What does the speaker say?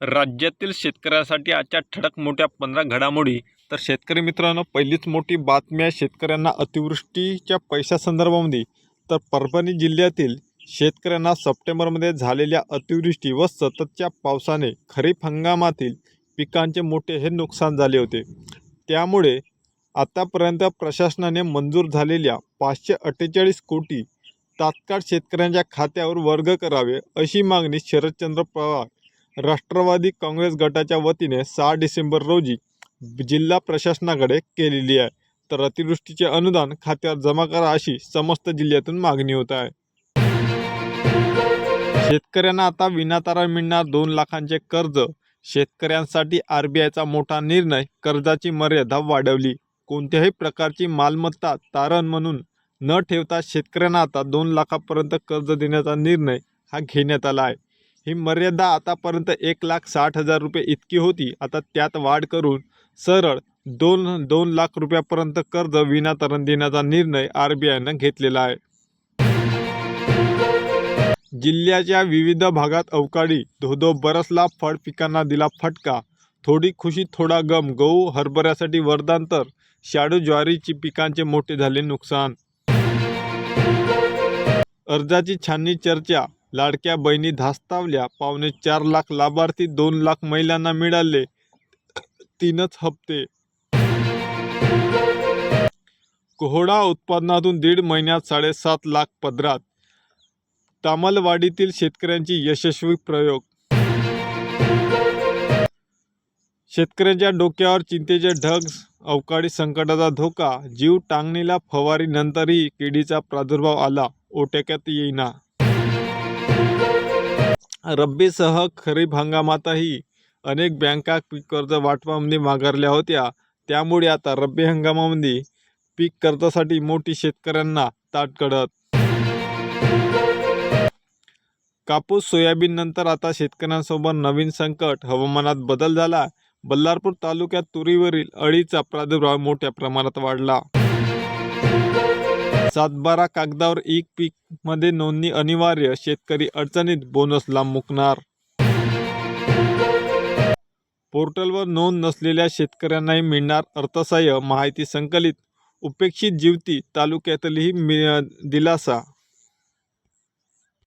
राज्यातील शेतकऱ्यासाठी आजच्या ठळक मोठ्या पंधरा घडामोडी. तर शेतकरी मित्रांनो पहिलीच मोठी बातमी आहे शेतकऱ्यांना अतिवृष्टीच्या पैशासंदर्भामध्ये. तर परभणी जिल्ह्यातील शेतकऱ्यांना सप्टेंबरमध्ये झालेल्या अतिवृष्टी व सततच्या पावसाने खरीप हंगामातील पिकांचे मोठे हे नुकसान झाले होते. त्यामुळे आतापर्यंत प्रशासनाने मंजूर झालेल्या पाचशे अठ्ठेचाळीस कोटी तात्काळ शेतकऱ्यांच्या खात्यावर वर्ग करावे अशी मागणी शरदचंद्र पवार राष्ट्रवादी काँग्रेस गटाच्या वतीने सहा डिसेंबर रोजी जिल्हा प्रशासनाकडे केलेली आहे. तर अतिवृष्टीचे अनुदान खात्यावर जमा करा अशी समस्त जिल्ह्यातून मागणी होत आहे. शेतकऱ्यांना आता विनातारण मिळणार दोन लाखांचे कर्ज. शेतकऱ्यांसाठी आर बी आयचा मोठा निर्णय. कर्जाची मर्यादा वाढवली. कोणत्याही प्रकारची मालमत्ता तारण म्हणून न ठेवता शेतकऱ्यांना आता दोन लाखापर्यंत कर्ज देण्याचा निर्णय हा घेण्यात आला आहे. ही मर्यादा आतापर्यंत एक लाख साठ हजार रुपये इतकी होती. आता त्यात वाढ करून सरळ दोन दोन लाख रुपयापर्यंत कर्ज विनातारण देण्याचा निर्णय आर बी आयनं घेतलेला आहे. जिल्ह्याच्या विविध भागात अवकाळी धोधो बरसला फळ पिकांना दिला फटका. थोडी खुशी थोडा गम गहू हरभऱ्यासाठी वरदान तर शाडू ज्वारीची पिकांचे मोठे झाले नुकसान. अर्जाची छाननी चर्चा लाडक्या बहिणी धास्तावल्या. पावणे चार लाख लाभार्थी दोन लाख महिलांना मिळाले. तीनच हप्ते. कोहडा उत्पादनातून दीड महिन्यात साडेसात लाख पदरात. तामलवाडीतील शेतकऱ्यांची यशस्वी प्रयोग. शेतकऱ्यांच्या डोक्यावर चिंतेचे ढग अवकाळी संकटाचा धोका जीव टांगणीला फवारीनंतरही किडीचा प्रादुर्भाव आला. ओट्याक्यात येईना. रब्बीसह खरीप हंगामातही अनेक बँका पीक कर्ज वाटपामध्ये माघारल्या होत्या. त्यामुळे आता रब्बी हंगामामध्ये पीक कर्जासाठी मोठी शेतकऱ्यांना ताटकडत कापूस सोयाबीन नंतर आता शेतकऱ्यांसोबत नवीन संकट. हवामानात बदल झाला. बल्लारपूर तालुक्यात तुरीवरील अळीचा प्रादुर्भाव मोठ्या प्रमाणात वाढला. सातबारा कागदावर एक पीकमध्ये नोंदणी अनिवार्य शेतकरी अडचणीत बोनसला मुकणार. पोर्टलवर नोंद नसलेल्या शेतकऱ्यांनाही मिळणार अर्थसहाय्य माहिती संकलित उपेक्षित जीवती तालुक्यातलीही दिलासा.